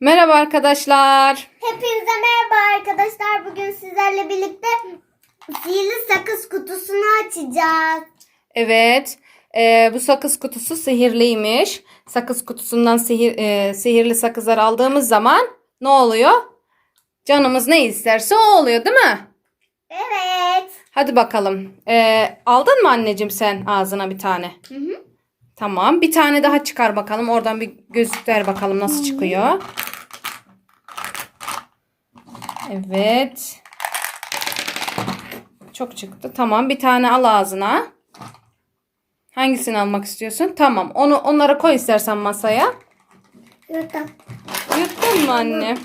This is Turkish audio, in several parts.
Merhaba arkadaşlar. Hepinize merhaba arkadaşlar. Bugün sizlerle birlikte sihirli sakız kutusunu açacağız. Evet, e, bu sakız kutusu sihirliymiş. Sakız kutusundan sihir, e, sihirli sakızlar aldığımız zaman ne oluyor? Canımız ne isterse o oluyor değil mi? Evet. Hadi bakalım. E, aldın mı anneciğim sen ağzına bir tane? Hı hı. Tamam. Bir tane daha çıkar bakalım. Oradan bir gözlükler bakalım nasıl çıkıyor. Evet. Çok çıktı. Tamam. Bir tane al ağzına. Hangisini almak istiyorsun? Tamam. Onu onlara koy istersen masaya. Yurtta Yuttun mu anne?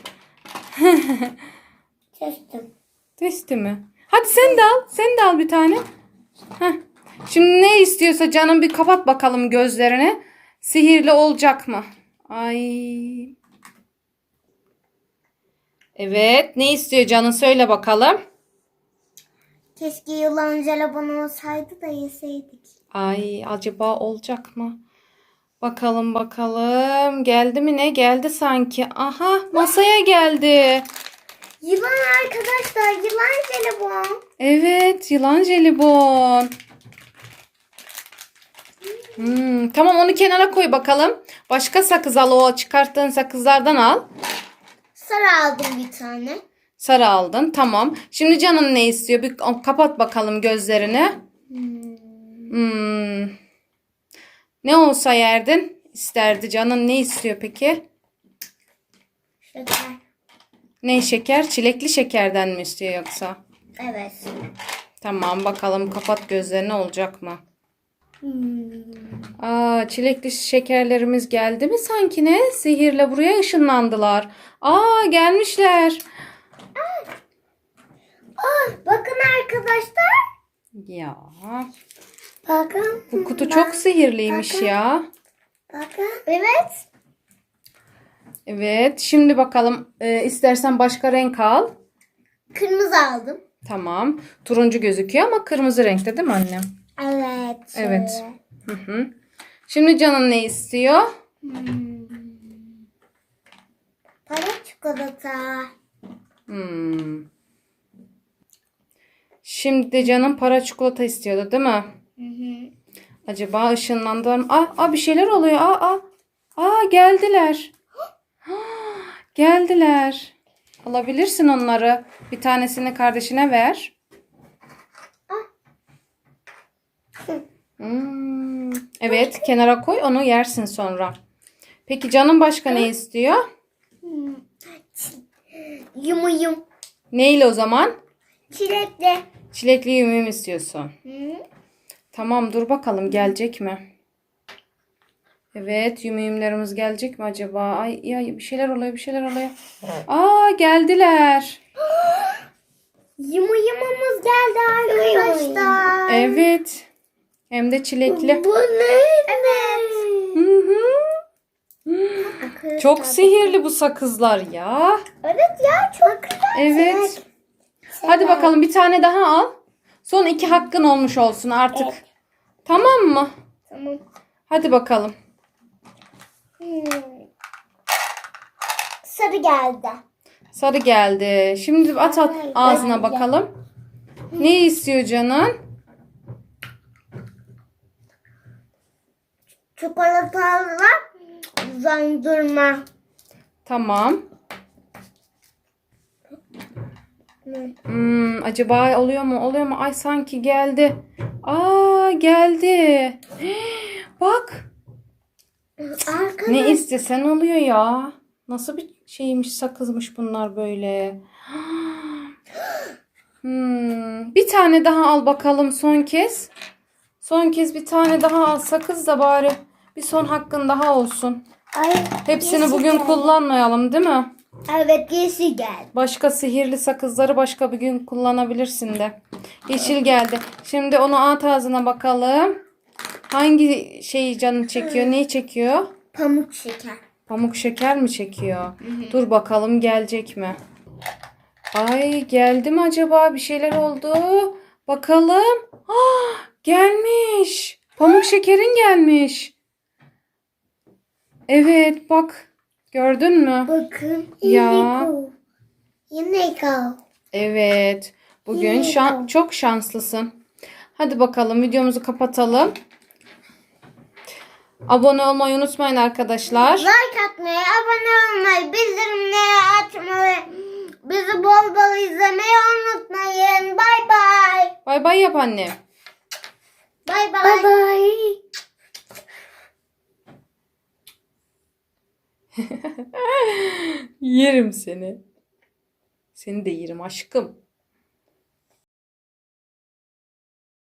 kestim. Testi mi? Hadi sen de al. Sen de al bir tane. Heh. Şimdi ne istiyorsa canım bir kapat bakalım gözlerini. Sihirli olacak mı? Ay. Evet. Ne istiyor canın? Söyle bakalım. Keşke yılan jelibon olsaydı da yeseydik. Ay acaba olacak mı? Bakalım bakalım. Geldi mi ne? Geldi sanki. Aha masaya geldi. Yılan arkadaşlar yılan jelibon. Evet, yılan jelibon. Hmm, tamam onu kenara koy bakalım. Başka sakız al o çıkarttığın sakızlardan al. Sarı aldım bir tane. Sarı aldın. Tamam. Şimdi canın ne istiyor? Bir kapat bakalım gözlerini. Hmm. Ne olsa yerdin? İsterdi canın ne istiyor peki? Şeker. Ne şeker? Çilekli şekerden mi istiyor yoksa? Evet. Tamam bakalım kapat gözlerini olacak mı? Hmm. Aa, çilekli şekerlerimiz geldi mi sanki ne? Sihirle buraya ışınlandılar. Aa, gelmişler. Ah, bakın arkadaşlar. Ya, Bakın. bu kutu çok sihirliymiş bakın. ya. Bakın. Evet. Evet, şimdi bakalım e, istersen başka renk al. Kırmızı aldım. Tamam. Turuncu gözüküyor ama kırmızı renkte değil mi annem? Evet. Evet. Hı hı. Şimdi canın ne istiyor? Hmm. Para çikolata. Hmm. Şimdi de canım para çikolata istiyordu değil mi? Hı hı. Acaba ışınlandılar mı? Aa, aa bir şeyler oluyor. Aa, aa. Aa geldiler. geldiler. Alabilirsin onları. Bir tanesini kardeşine ver. Hmm, Evet, kenara koy. Onu yersin sonra. Peki canım başka ne istiyor? Yumu yum. Neyle o zaman? Çilekli. Çilekli yumum istiyorsun. Hı. Tamam dur bakalım gelecek mi? Evet yumuyumlarımız gelecek mi acaba? Ay ya bir şeyler oluyor bir şeyler oluyor. Aa geldiler. Yumu yumumuz geldi arkadaşlar. Evet. Hem de çilekli. Bu ne? Evet. Hı hı. Çok sihirli bu sakızlar ya. Evet ya çok güzel. Evet. Hadi bakalım bir tane daha al. Son iki hakkın olmuş olsun artık. Evet. Tamam mı? Tamam. Hadi bakalım. Hmm. Sarı geldi. Sarı geldi. Şimdi at at ağzına bakalım. Ne istiyor canın? Çikolatalı uzandırma. Tamam. Hmm, acaba oluyor mu? Oluyor mu? Ay sanki geldi. Aa geldi. Bak. Arkadaş. Ne istesen oluyor ya. Nasıl bir şeymiş sakızmış bunlar böyle. Hmm, bir tane daha al bakalım son kez. Son kez bir tane daha al sakız da bari bir son hakkın daha olsun. Ay, Hepsini bugün geldi. kullanmayalım değil mi? Evet yeşil geldi. Başka sihirli sakızları başka bir gün kullanabilirsin de. Yeşil geldi. Şimdi onu at ağzına bakalım. Hangi şeyi canın çekiyor? Neyi çekiyor? Pamuk şeker. Pamuk şeker mi çekiyor? Dur bakalım gelecek mi? Ay geldi mi acaba? Bir şeyler oldu. Bakalım. Ah, gelmiş. Pamuk şekerin gelmiş. Evet bak. Gördün mü? Bakın. Ya. Unico. Evet. Bugün şan- çok şanslısın. Hadi bakalım videomuzu kapatalım. Abone olmayı unutmayın arkadaşlar. Like atmayı, abone olmayı, bildirimleri açmayı, bizi bol bol izlemeyi unutmayın. Bay bay. Bay bay yap anne. Bay bay. Bay bay. Yerim seni. Seni de yerim aşkım.